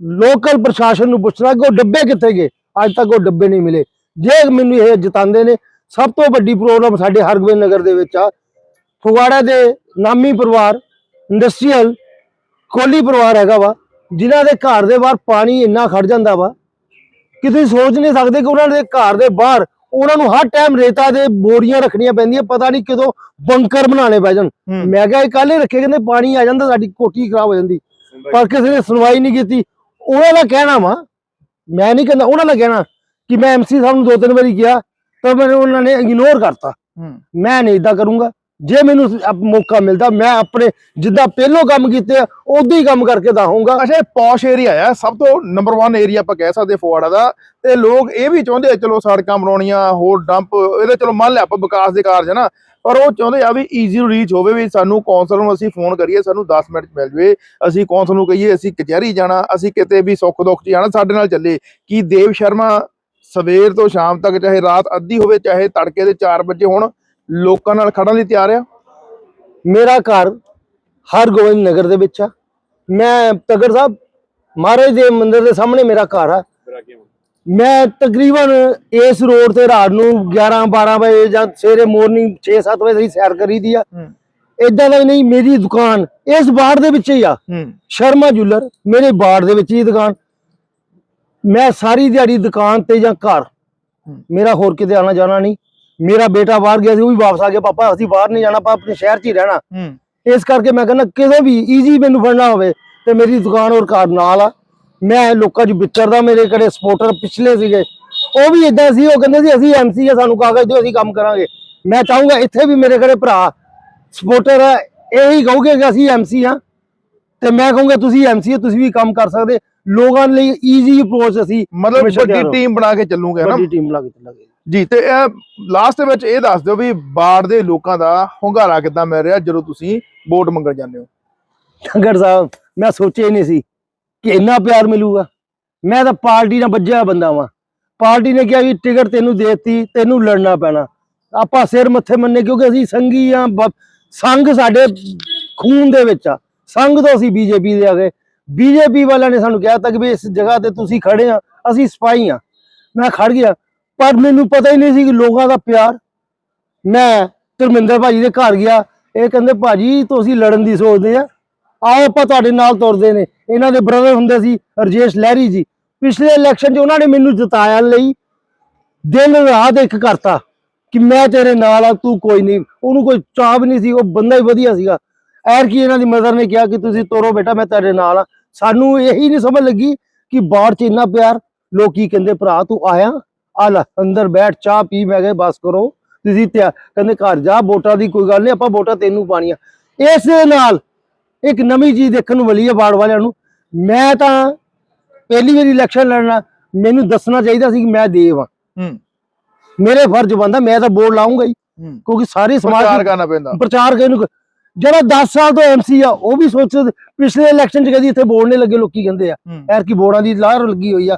ਲੋਕਲ ਪ੍ਰਸ਼ਾਸਨ ਨੂੰ ਪੁੱਛਣਾ ਕਿ ਉਹ ਡੱਬੇ ਕਿੱਥੇ ਗਏ। ਅੱਜ ਤੱਕ ਉਹ ਡੱਬੇ ਨਹੀਂ ਮਿਲੇ। ਜੇ ਮੈਨੂੰ ਇਹ ਜਿਤਾਉਂਦੇ ਨੇ, ਸਭ ਤੋਂ ਵੱਡੀ ਪ੍ਰੋਬਲਮ ਸਾਡੇ ਹਰਗੋਬਿੰਦ ਨਗਰ ਦੇ ਵਿੱਚ ਆ। ਫਗਵਾੜਾ ਦੇ ਨਾਮੀ ਪਰਿਵਾਰ, ਇੰਡਸਟਰੀਅਲ ਕੋਲੀ ਪਰਿਵਾਰ ਹੈਗਾ ਵਾ ਜਿਨ੍ਹਾਂ ਦੇ ਘਰ ਦੇ ਬਾਹਰ ਪਾਣੀ ਇੰਨਾ ਖੜ ਜਾਂਦਾ ਵਾ ਕਿ ਤੁਸੀਂ ਸੋਚ ਨਹੀਂ ਸਕਦੇ ਕਿ ਉਹਨਾਂ ਦੇ ਘਰ ਦੇ ਬਾਹਰ ਉਹਨਾਂ ਨੂੰ ਹਰ ਟਾਈਮ ਰੇਤਾ ਦੇ ਬੋਰੀਆਂ ਰੱਖਣੀਆਂ ਪੈਂਦੀਆਂ ਪਤਾ ਨਹੀਂ ਕਦੋਂ ਬੰਕਰ ਬਣਾਉਣੇ ਪੈ ਜਾਣ। ਮੈਂ ਕਿਹਾ ਇਹ ਕੱਲ ਰੱਖੇ ਕਹਿੰਦੇ ਪਾਣੀ ਆ ਜਾਂਦਾ ਸਾਡੀ ਕੋਠੀ ਖਰਾਬ ਹੋ ਜਾਂਦੀ। ਪਰ ਕਿਸੇ ਨੇ ਸੁਣਵਾਈ ਨਹੀਂ ਕੀਤੀ। ਉਹਨਾਂ ਦਾ ਕਹਿਣਾ ਵਾ ਮੈਂ ਨਹੀਂ ਕਹਿੰਦਾ ਉਹਨਾਂ ਦਾ ਕਹਿਣਾ ਕਿ ਮੈਂ ਐਮਸੀ ਸਾਹਿਬ ਨੂੰ ਦੋ ਤਿੰਨ ਵਾਰੀ ਕਿਹਾ ਤਾਂ ਮੈਨੂੰ ਉਹਨਾਂ ਨੇ ਇਗਨੋਰ ਕਰਤਾ। ਮੈਂ ਨਹੀਂ ਇਦਾਂ ਕਰੂੰਗਾ। ਜੇ ਮੈਨੂੰ ਮੌਕਾ ਮਿਲਦਾ, ਮੈਂ ਆਪਣੇ ਜਿੱਦਾਂ ਪਹਿਲੋਂ ਕੰਮ ਕੀਤੇ ਆ, ਉਦਾਂ ਹੀ ਕੰਮ ਕਰਕੇ ਦਹਾਂਗਾ ਅੱਛਾ, ਇਹ ਪੌਸ਼ ਏਰੀਆ ਆ, ਸਭ ਤੋਂ ਨੰਬਰ 1 ਏਰੀਆ ਆਪਾਂ ਕਹਿ ਸਕਦੇ ਫਗਵਾੜਾ ਦਾ। ਤੇ ਲੋਕ ਇਹ ਵੀ ਚਾਹੁੰਦੇ ਆ, ਚਲੋ ਸੜਕਾਂ ਬਣਾਉਣੀਆਂ, ਹੋਰ ਡੰਪ ਇਹਦੇ ਚਲੋ ਮੰਨ ਲਿਆ ਆਪਾਂ ਵਿਕਾਸ ਦੇ ਕਾਰਜ ਹੈ ਨਾ, ਪਰ ਉਹ ਚਾਹੁੰਦੇ ਆ ਵੀ ਈਜ਼ੀ ਰੀਚ ਹੋਵੇ ਵੀ ਸਾਨੂੰ ਕੌਂਸਲ ਨੂੰ ਅਸੀਂ ਫੋਨ ਕਰੀਏ, ਸਾਨੂੰ 10 ਮਿੰਟ 'ਚ ਮਿਲ ਜਵੇ। ਅਸੀਂ ਕੌਂਸਲ ਨੂੰ ਕਹੀਏ, ਅਸੀਂ ਕਚਹਿਰੀ ਜਾਣਾ, ਅਸੀਂ ਕਿਤੇ ਵੀ ਸੁੱਖ ਦੁੱਖ 'ਚ ਜਾਣਾ, ਸਾਡੇ ਨਾਲ ਚੱਲੇ ਕੀ ਦੇਵ ਸ਼ਰਮਾ ਸਵੇਰ ਤੋਂ ਸ਼ਾਮ ਤੱਕ ਚਾਹੇ ਰਾਤ ਅੱਧੀ ਹੋਵੇ, ਚਾਹੇ ਤੜਕੇ ਦੇ 4 ਵਜੇ ਹੋਣ ਲੋਕਾਂ ਨਾਲ ਖੜਨ ਲਈ ਤਿਆਰ ਆ। ਮੇਰਾ ਘਰ ਹਰਗੋਬਿੰਦ ਨਗਰ ਦੇ ਵਿੱਚ ਆ। ਮੈਂ ਤਗੜ ਸਾਹਿਬ ਮਹਾਰਾਜ ਦੇ ਮੰਦਿਰ ਦੇ ਸਾਹਮਣੇ ਮੇਰਾ ਘਰ ਆ। ਮੈਂ ਤਕਰੀਬਨ ਇਸ ਰੋਡ ਤੇ ਰਾਤ ਨੂੰ 11 12 ਵਜੇ ਜਾਂ ਸਵੇਰੇ ਮਾਰਨਿੰਗ 6-7 ਵਜੇ ਦੀ ਸੈਰ ਕਰੀਦੀ ਆ। ਇਦਾਂ ਦਾ ਨਹੀਂ ਮੇਰੀ ਦੁਕਾਨ ਇਸ ਬਾੜ ਦੇ ਵਿੱਚ ਹੀ ਆ। ਸ਼ਰਮਾ ਜੁਐਲਰ ਮੇਰੇ ਬਾੜ ਦੇ ਵਿੱਚ ਹੀ ਦੁਕਾਨ। ਮੈਂ ਸਾਰੀ ਦਿਹਾੜੀ ਦੁਕਾਨ ਤੇ ਜਾਂ ਘਰ। ਮੇਰਾ ਹੋਰ ਕਿਤੇ ਆਣਾ ਜਾਣਾ ਨਹੀਂ। ਮੇਰਾ ਬੇਟਾ ਬਾਹਰ ਗਿਆ ਸੀ ਉਹ ਵੀ ਵਾਪਸ ਆ ਗਿਆ ਪਾਪਾ ਅਸੀਂ ਬਾਹਰ ਨਹੀਂ ਜਾਣਾ ਆਪਾਂ ਆਪਣੇ ਸ਼ਹਿਰ 'ਚ ਹੀ ਰਹਿਣਾ। ਹੂੰ। ਇਸ ਕਰਕੇ ਮੈਂ ਕਹਿੰਦਾ ਕਿਸੇ ਵੀ ਈਜ਼ੀ ਮੈਨੂੰ ਫੜਨਾ ਹੋਵੇ ਤੇ ਮੇਰੀ ਦੁਕਾਨ ਔਰ ਘਰ ਨਾਲ ਆ। ਮੈਂ ਲੋਕਾਂ 'ਚ ਵਿਚਰਦਾ ਮੇਰੇ ਕਿਹੜੇ ਸਪੋਰਟਰ ਪਿਛਲੇ ਸੀਗੇ। ਉਹ ਵੀ ਇਦਾਂ ਸੀ ਉਹ ਕਹਿੰਦੇ ਸੀ ਅਸੀਂ ਐਮਸੀ ਆ ਸਾਨੂੰ ਕਾਗਜ਼ ਦਿਓ ਅਸੀਂ ਕੰਮ ਕਰਾਂਗੇ। ਮੈਂ ਚਾਹੂੰਗਾ ਇੱਥੇ ਵੀ ਮੇਰੇ ਕਿਹੜੇ ਭਰਾ ਸਪੋਰਟਰ ਆ ਇਹੀ ਕਹੋਗੇ ਕਿ ਅਸੀਂ ਐਮਸੀ ਆ। ਤੇ ਮੈਂ ਕਹੂੰਗਾ ਤੁਸੀਂ ਐਮਸੀ ਆ ਤੁਸੀਂ ਵੀ ਕੰਮ ਕਰ ਸਕਦੇ। ਲੋਕਾਂ ਲਈ ਈਜ਼ੀ ਅਪਰੋਚ ਅਸੀਂ ਮਤਲਬ ਵੱਡੀ। ਟੀਮ ਬਣਾ ਕੇ ਚੱਲੂਗੇ ਨਾ ਵੱਡੀ ਟੀਮ ਲਾ ਕੇ ਚੱਲਾਂਗੇ। ਜੀ, ਤੇ ਲਾਸਟ ਦੇ ਵਿੱਚ ਇਹ ਦੱਸ ਦਿਓ ਵੀ ਬਾੜ ਦੇ ਲੋਕਾਂ ਦਾ ਹੁੰਗਾਰਾ ਕਿੱਦਾਂ ਮਿਲ ਰਿਹਾ ਜਦੋਂ ਤੁਸੀਂ ਵੋਟ ਮੰਗਣ ਜਾਂਦੇ ਹੋ? ਠੰਗੜ ਸਾਹਿਬ, ਮੈਂ ਸੋਚਿਆ ਹੀ ਨਹੀਂ ਸੀ ਕਿ ਇੰਨਾ ਪਿਆਰ ਮਿਲੂਗਾ। ਮੈਂ ਤਾਂ ਪਾਰਟੀ ਨਾਲ ਵੱਜਿਆ ਬੰਦਾ ਵਾਂ। ਪਾਰਟੀ ਨੇ ਕਿਹਾ ਵੀ ਟਿਕਟ ਤੈਨੂੰ ਦੇਤੀ, ਤੈਨੂੰ ਲੜਨਾ ਪੈਣਾ। ਆਪਾਂ ਸਿਰ ਮੱਥੇ ਮੰਨੇ ਕਿਉਂਕਿ ਅਸੀਂ ਸੰਗੀ ਆ ਸੰਘ ਸਾਡੇ ਖੂਨ ਦੇ ਵਿੱਚ ਆ। ਸੰਘ ਤੋਂ ਅਸੀਂ ਬੀਜੇਪੀ ਦੇ ਆ ਗਏ। ਬੀਜੇਪੀ ਵਾਲਿਆਂ ਨੇ ਸਾਨੂੰ ਕਿਹਾ ਤੱਕ ਵੀ ਇਸ ਜਗ੍ਹਾ ਤੇ ਤੁਸੀਂ ਖੜੇ ਆ, ਅਸੀਂ ਸਿਪਾਹੀ ਆ। ਮੈਂ ਖੜ ਗਿਆ। ਪਰ ਮੈਨੂੰ ਪਤਾ ਹੀ ਨਹੀਂ ਸੀ ਕਿ ਲੋਕਾਂ ਦਾ ਪਿਆਰ। ਮੈਂ ਧਰਮਿੰਦਰ ਭਾਜੀ ਦੇ ਘਰ ਗਿਆ। ਇਹ ਕਹਿੰਦੇ, ਭਾਜੀ, ਤੁਸੀਂ ਲੜਨ ਦੀ ਸੋਚਦੇ ਆ। ਆਓ ਆਪਾਂ ਤੁਹਾਡੇ ਨਾਲ ਤੁਰਦੇ ਨੇ। ਇਹਨਾਂ ਦੇ ਬ੍ਰਦਰ ਹੁੰਦੇ ਸੀ ਰਜੇਸ਼ ਲਹਿਰੀ ਜੀ। ਪਿਛਲੇ ਇਲੈਕਸ਼ਨ 'ਚ ਉਹਨਾਂ ਨੇ ਮੈਨੂੰ ਜਿਤਾਇਆ ਲਈ ਦਿਨ ਰਾਤ ਇੱਕ ਕਰਤਾ ਕਿ ਮੈਂ ਤੇਰੇ ਨਾਲ ਆ, ਤੂੰ ਕੋਈ ਨਹੀਂ। ਉਹਨੂੰ ਕੋਈ ਚਾਹ ਵੀ ਨਹੀਂ ਸੀ, ਉਹ ਬੰਦਾ ਹੀ ਵਧੀਆ ਸੀਗਾ। ਐਰ ਕੀ ਇਹਨਾਂ ਦੀ ਮਦਰ ਨੇ ਕਿਹਾ ਕਿ ਤੁਸੀਂ ਤੋਰੋ ਬੇਟਾ, ਮੈਂ ਤੇਰੇ ਨਾਲ ਆ। ਸਾਨੂੰ ਇਹੀ ਨਹੀਂ ਸਮਝ ਲੱਗੀ ਕਿ ਬਾਹਰ 'ਚ ਇੰਨਾ ਪਿਆਰ, ਲੋਕੀ ਕਹਿੰਦੇ, ਭਰਾ, ਤੂੰ ਆਇਆ? ਆ ਲੈ ਅੰਦਰ ਬੈਠ ਚਾਹ ਪੀ ਮੈਂ ਕਿਹਾ ਬਸ ਕਰੋ। ਤੁਸੀਂ ਤੇ ਕਹਿੰਦੇ ਘਰ ਜਾ ਵੋਟਾਂ ਦੀ ਕੋਈ ਗੱਲ ਨਹੀਂ ਆਪਾਂ ਵੋਟਾਂ ਤੈਨੂੰ ਪਾਣੀਆਂ। ਇਸ ਦੇ ਨਾਲ ਇੱਕ ਨਵੀਂ ਚੀਜ਼ ਦੇਖਣ ਨੂੰ ਮਿਲੀ ਹੈ ਬਾੜ ਵਾਲਿਆਂ ਨੂੰ। ਮੈਂ ਤਾਂ ਪਹਿਲੀ ਵਾਰੀ ਇਲੈਕਸ਼ਨ ਲੜਨਾ ਮੈਨੂੰ ਦੱਸਣਾ ਚਾਹੀਦਾ ਸੀ ਕਿ ਮੈਂ ਦੇਵ ਆ। ਹੂੰ। ਮੇਰੇ ਫਰਜ਼ ਬੰਦਾ ਮੈਂ ਤਾਂ ਬੋਰਡ ਲਾਉਂਗਾ ਹੀ। ਕਿਉਂਕਿ ਸਾਰੇ ਸਮਾਜ ਪ੍ਰਚਾਰ ਕਰਨਾ ਪੈਂਦਾ। ਪ੍ਰਚਾਰ ਕਰਨ ਨੂੰ ਜਿਹੜਾ 10 ਸਾਲ ਤੋਂ ਐਮਸੀ ਆ ਉਹ ਵੀ ਸੋਚ ਪਿਛਲੇ ਇਲੈਕਸ਼ਨ 'ਚ ਕਦੀ ਇੱਥੇ ਬੋਰਡ ਨਹੀਂ ਲੱਗੇ ਲੋਕੀ ਕਹਿੰਦੇ ਆ ਐਰ ਕੀ ਬੋਰਡਾਂ ਦੀ ਲਾਹਰ ਲੱਗੀ ਹੋਈ ਆ।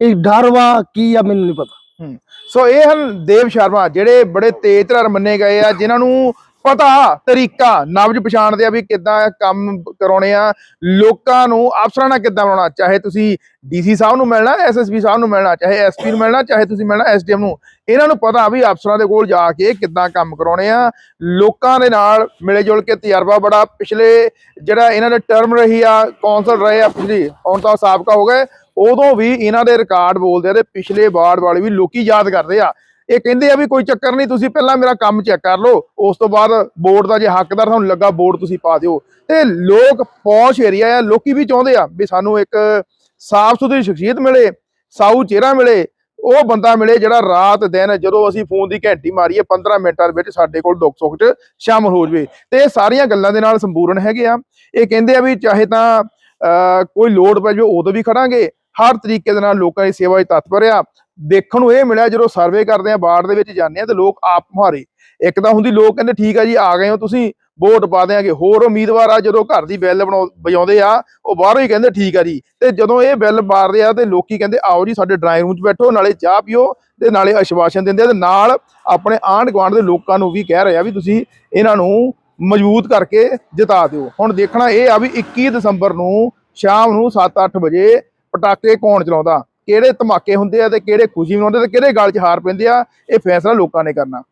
ਇਹ ਡਰ ਵਾ ਕੀ ਆ ਮੈਨੂੰ ਨਹੀਂ ਪਤਾ। ਸੋ ਇਹ ਹਨ ਦੇਵ ਸ਼ਰਮਾ ਜਿਹੜੇ ਬੜੇ ਤੇਜ਼ ਧਰ ਮੰਨੇ ਗਏ ਆ ਜਿਨ੍ਹਾਂ ਨੂੰ ਪਤਾ, ਤਰੀਕਾ, ਨਬਜ ਪਛਾਣਦੇ ਆ ਵੀ ਕਿੱਦਾਂ ਕੰਮ ਕਰਾਉਣੇ ਆ, ਲੋਕਾਂ ਨੂੰ ਅਫਸਰਾਂ ਨਾਲ ਕਿੱਦਾਂ ਬਣਾਉਣਾ ਚਾਹੇ ਤੁਸੀਂ ਡੀਸੀ ਸਾਹਿਬ ਨੂੰ ਮਿਲਣਾ ਐਸਐਸਪੀ ਸਾਹਿਬ ਨੂੰ ਮਿਲਣਾ, ਚਾਹੇ ਐਸਪੀ ਨੂੰ ਮਿਲਣਾ, ਚਾਹੇ ਤੁਸੀਂ ਮਿਲਣਾ ਐਸਡੀਐਮ ਨੂੰ, ਇਹਨਾਂ ਨੂੰ ਪਤਾ ਵੀ ਅਫਸਰਾਂ ਦੇ ਕੋਲ ਜਾ ਕੇ ਕਿੱਦਾਂ ਕੰਮ ਕਰਾਉਣੇ ਆ। ਲੋਕਾਂ ਦੇ ਨਾਲ ਮਿਲੇ ਜੁਲ ਕੇ ਤਜਰਬਾ ਬੜਾ, ਪਿਛਲੇ ਜਿਹੜਾ ਇਹਨਾਂ ਦੇ ਟਰਮ ਰਹੀ ਆ, ਕੌਂਸਲ ਰਹੇ ਆ, ਪਿਛਲੀ, ਹੁਣ ਤਾਂ ਸਾਬਕਾ ਹੋ ਗਏ, ਉਦੋਂ ਵੀ ਇਹਨਾਂ ਦੇ ਰਿਕਾਰਡ ਬੋਲਦੇ ਆ ਤੇ ਪਿਛਲੇ ਵਾਰਡ ਵਾਲੇ ਵੀ ਲੋਕੀ ਯਾਦ ਕਰਦੇ ਆ। ਇਹ ਕਹਿੰਦੇ ਆ ਵੀ ਕੋਈ ਚੱਕਰ ਨਹੀਂ ਤੁਸੀਂ ਪਹਿਲਾਂ ਮੇਰਾ ਕੰਮ ਚੈੱਕ ਕਰ ਲਓ ਉਸ ਤੋਂ ਬਾਅਦ ਬੋਰਡ ਦਾ ਜੇ ਹੱਕਦਾਰ ਤੁਹਾਨੂੰ ਲੱਗਾ ਬੋਰਡ ਤੁਸੀਂ ਪਾ ਦਿਓ। ਤੇ ਲੋਕ ਪੌਸ਼ ਏਰੀਆ ਆ ਲੋਕੀ ਵੀ ਚਾਹੁੰਦੇ ਆ ਵੀ ਸਾਨੂੰ ਇੱਕ ਸਾਫ਼ ਸੁਥਰੀ ਸ਼ਖਸੀਅਤ ਮਿਲੇ ਸਾਊ ਚਿਹਰਾ ਮਿਲੇ ਉਹ ਬੰਦਾ ਮਿਲੇ ਜਿਹੜਾ ਰਾਤ ਦਿਨ ਜਦੋਂ ਅਸੀਂ ਫੋਨ ਦੀ ਘੰਟੀ ਮਾਰੀਏ 15 ਮਿੰਟਾਂ ਦੇ ਵਿੱਚ ਸਾਡੇ ਕੋਲ ਦੁੱਖ ਸੁੱਖ 'ਚ ਸ਼ਾਮਲ ਹੋ ਜਵੇ। ਤੇ ਇਹ ਸਾਰੀਆਂ ਗੱਲਾਂ ਦੇ ਨਾਲ ਸੰਪੂਰਨ ਹੈਗੇ ਆ। ਇਹ ਕਹਿੰਦੇ ਆ ਵੀ ਚਾਹੇ ਤਾਂ ਅਹ, ਕੋਈ ਲੋੜ ਪੈ ਜਾਵੇ ਉਦੋਂ ਵੀ ਖੜਾਂਗੇ। ਹਰ ਤਰੀਕੇ ਦੇ ਨਾਲ ਲੋਕਾਂ ਦੀ ਸੇਵਾ 'ਚ ਤਤਪਰ ਆ। ਦੇਖਣ ਨੂੰ ਇਹ ਮਿਲਿਆ ਜਦੋਂ ਸਰਵੇ ਕਰਦੇ ਆ ਬਾੜ ਦੇ ਵਿੱਚ ਜਾਂਦੇ ਆ ਤੇ ਲੋਕ ਆਪ ਮੁਹਾਰੇ। ਇੱਕ ਤਾਂ ਹੁੰਦੀ ਲੋਕ ਕਹਿੰਦੇ, ਠੀਕ ਆ ਜੀ, ਆ ਗਏ ਹੋ ਤੁਸੀਂ, ਵੋਟ ਪਾ ਦਿਆਂਗੇ। ਹੋਰ ਉਮੀਦਵਾਰ ਆ ਜਦੋਂ ਘਰ ਦੀ ਬੈਲ ਬਣਾਉ, ਵਜਾਉਂਦੇ ਆ, ਉਹ ਬਾਹਰੋਂ ਹੀ ਕਹਿੰਦੇ, ਠੀਕ ਆ ਜੀ। ਤੇ ਜਦੋਂ ਇਹ ਬੈਲ ਮਾਰਦੇ ਆ ਤੇ ਲੋਕੀ ਕਹਿੰਦੇ, ਆਓ ਜੀ, ਸਾਡੇ ਡਰਾਈਵ ਰੂਮ 'ਚ ਬੈਠੋ, ਨਾਲੇ ਚਾਹ ਪੀਓ ਤੇ ਨਾਲੇ ਆਸ਼ਵਾਸਨ ਦਿੰਦੇ ਆ। ਤੇ ਨਾਲ ਆਪਣੇ ਆਂਢ ਗੁਆਂਢ ਦੇ ਲੋਕਾਂ ਨੂੰ ਵੀ ਕਹਿ ਰਹੇ ਆ ਵੀ ਤੁਸੀਂ ਇਹਨਾਂ ਨੂੰ ਮਜ਼ਬੂਤ ਕਰਕੇ ਜਿਤਾ ਦਿਓ। ਹੁਣ ਦੇਖਣਾ ਇਹ ਆ ਵੀ 21 ਦਸੰਬਰ ਨੂੰ ਸ਼ਾਮ ਨੂੰ 7-8 ਵਜੇ ਪਟਾਕੇ ਕੌਣ ਚਲਾਉਂਦਾ। ਕਿਹੜੇ ਧਮਾਕੇ ਹੁੰਦੇ ਆ ਤੇ ਕਿਹੜੇ ਖੁਸ਼ੀ ਮਨਾਉਂਦੇ ਤੇ ਕਿਹੜੇ ਗਲ 'ਚ ਹਾਰ ਪੈਂਦੇ ਆ, ਇਹ ਫੈਸਲਾ ਲੋਕਾਂ ਨੇ ਕਰਨਾ।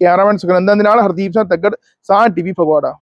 ਕੈਮਰਾਮੈਨ ਸੁਖਨੰਦਨ ਦੇ ਨਾਲ ਹਰਦੀਪ ਸਿੰਘ ਤੱਗੜ ਸਾਹ ਟੀਵੀ ਫਗਵਾੜਾ।